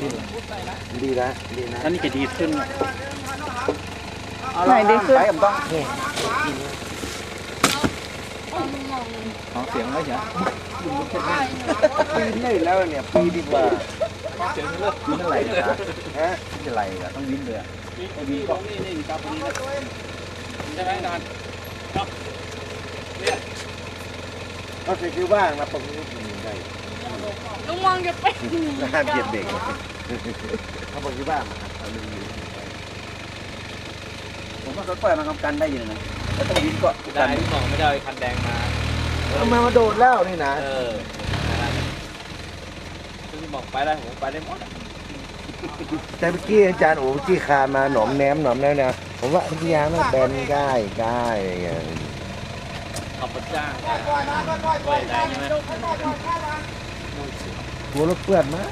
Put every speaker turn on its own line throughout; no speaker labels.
ดีนะดีนะ
อันนี้จะดีขึ้น
ไหนดีขึ้น
ไปผมต้องนี่
ของเสียงแล้วเหรอ
ปีนี่แล้วเนี่ยปีดีกว่า
เสียงเลิกวินอะไรนะ
ฮะ
วินอะไรอะต้องวินเลยอะไม่วินก็นี่นี่ครับนี่ใช่ไหมนาน
ก็คือว่างนะผมนี่ได้
ลุงมองจะไป
ห้ามเหยียบเบรกเขาบอกที่ว่างเอาลืม
ผมว่าเขาปล่อยมันกำกันได้อยู่นะแล้วต้องวินก็
ได้พี่หมองไม่ได้เอาไอ้คันแดงมา
ทำไมมาโดดแล้วนี่นะ
เออพี่หมองไปได้ผมไปได้หมดอะ
แต่เมื่อกี้อาจารย์โอ้ที่คามาหนอมแนมหนอมแนมเนี่ยผมว่าพิยามันแบนง่ายง่ายอะไรเงี้ย
ขับรถจ้า งไปได้ใช่ไหม
หัวรถเปื้อนมาก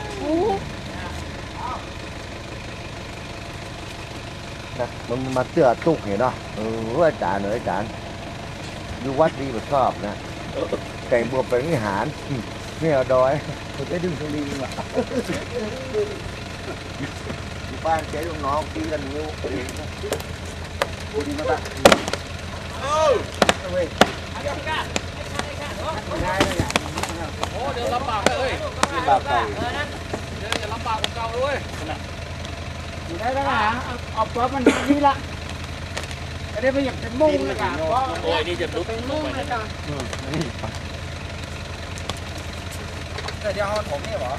นะมันมาเตือตุกเห็นเนาะเอออาจารย์เนอะอาจารย์อยู่วัดดีผมชอบนะแต่งบวบเป็นวิหารไม่เอาดอยผมจะดึงสลิงว่ะอยู่บ้านเจ๊ลูกน้องตีกันนิ้วเองกูดีมาก
โอ้เดี๋ยวลำบากเลย
บาปเก่า
เดี๋ยวจะลำบากกว่าเก่าเลย
อยู่ได้แล้วนะเอาเปิดมันนี่ละจะได้ไปหยิบเป็นมุ้งเลยค่ะเพราะ
โอ้ยนี่จะลุก
เป็นมุ้งเลยค่ะ
เดี๋ยวเอาผมนี่เหรอ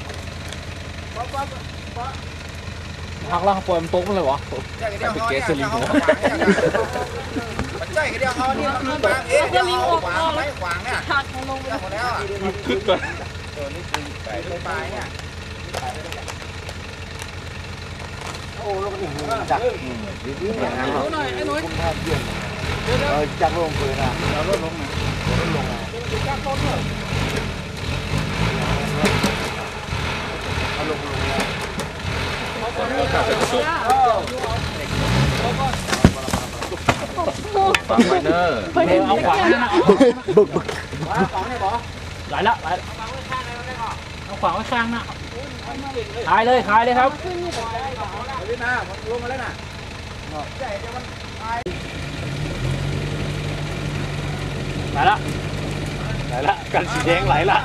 หักล่างปล่อยมันตกมาเลยวะ
ใจเดียวเขาเนี่ยเขาขวางเนี่ย ใจเดียวเขาเนี่ยมันบางเอ๊ะเดี๋ยวเขาวางไม้ขวางเนี่ย
ขาดของลงไป
หมดแล้วอะ
ขึ้นก่อน
ตัวนี้คือไปเลยปลายเนี่ย
โอ้แล้วก็นี่จักดีๆเนี่ยนะ
หน่อยไอ้นุ่ย
คุ้มค่าเยี่ยมเออจักลงปืนอะ
เรลดลงหน่อย
รลงอะเอาลงลงแล้ว
ฟั งไปเนอร์เอาขวางนั่นนะ
บึกบึก
ไหลละไหลเอาขวางไว้ข้างนะขายเลยขายเลยครับ
พี่นาลงมาแล้วน่ะใจเดียวมัน
ไหลละไหลละกันสีแดงไหลละ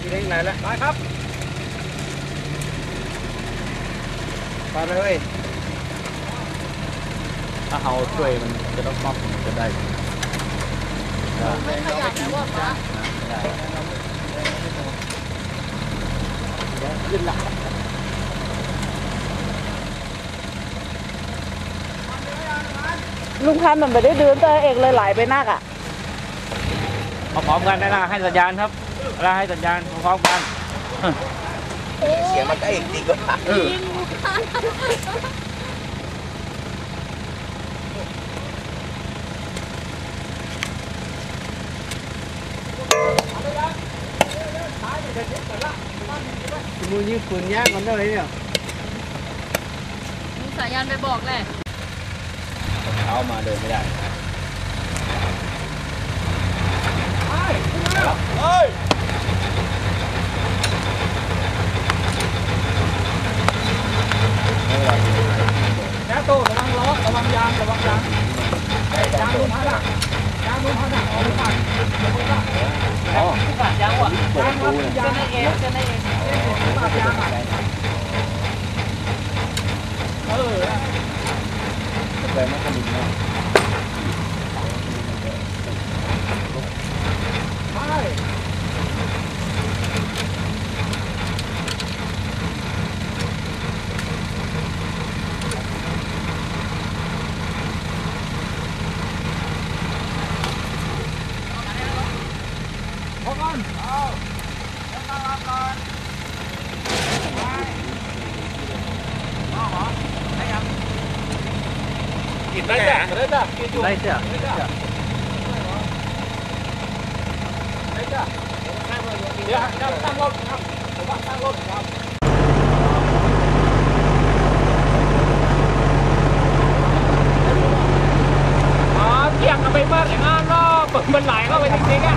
มีเร่งไหนแล้วไปครับ ไปเลย
ถ้าเขาช่วยมันจะต้องมอบมันจะได้
ไม่ขยันนะว่าป้าลุงพันธุ์มันไม่ได้เดินแต่เอกเลยไหลไปนักอะ
เอาพร้อมกันได้นะให้สัญญาณครับแล้วให้สัญญาณพร้อมกัน
เสียงมันก็เองดีกว่า
มือยิงปืนยากมันได้เลยเนี่ย
มีสายยานไปบอกแหละ
เท้ามาเดินไม่ได้
แค่โตระวังล้อระวังยางระวังยาง ยางลุงพันอะยางลุงพันอะลุงพัน
อ๋อ
ยางว่ะยางครับยาง
เองจะได้เอง
ตัดยางอะเออ
ไปไม่ทันอีกนะ
ใช่พอกันเอาแล้วตั้งรับก่อนกินได้จ้ะได้จ้ะกินอยู่
ได้เสีย
ได้จ้ะได้จ้ะเดี๋ยวตั้งรถครั บผมว่าตั้งรถครับอ๋อเกี่ยงกันไปมากอย่างนั้นเนาะมันไหลเข้าไปจริงๆอะ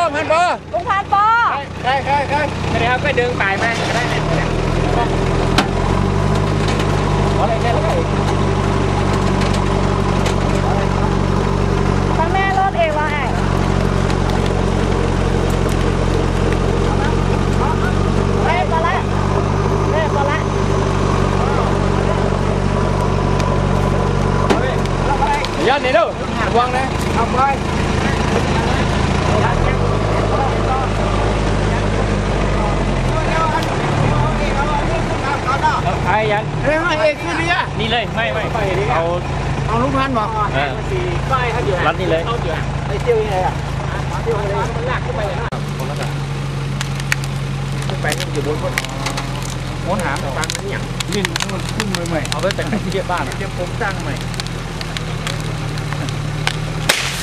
พั
น
ปอพันปอ
ลุงพานปอ
ใช่ใช่ใช่
เดี๋ยวก็ดึงปลายมาก็ได้เนี่ยอะไรเนี่ย
ทั้งแม่รถเองว่าไงเฮ้ยพอละเฮ้ยพอละ
ยันนี่ดูวังนะ
เอาไป
ไอ้ยัน
เฮ้ยเอกคือเนี่ย
นี่เลยไม่ไม่เอา
เอาลูกพันบอก
เออรัดนี่เลย
ไอ้เตี้ยวยังไงอะ
ม้วนหางฟังนี่อย่าง
นี่มันขึ้นใหม่
เอาไปเป็นที่เรียบบ้าน
ๆเดี๋ยวผมตั้งใหม่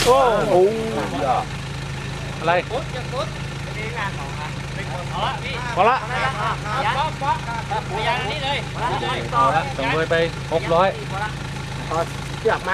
โอ้โหอะไร พอละยันนี่เลยเอาละส่งไปไปหกร้อย
เชือกมา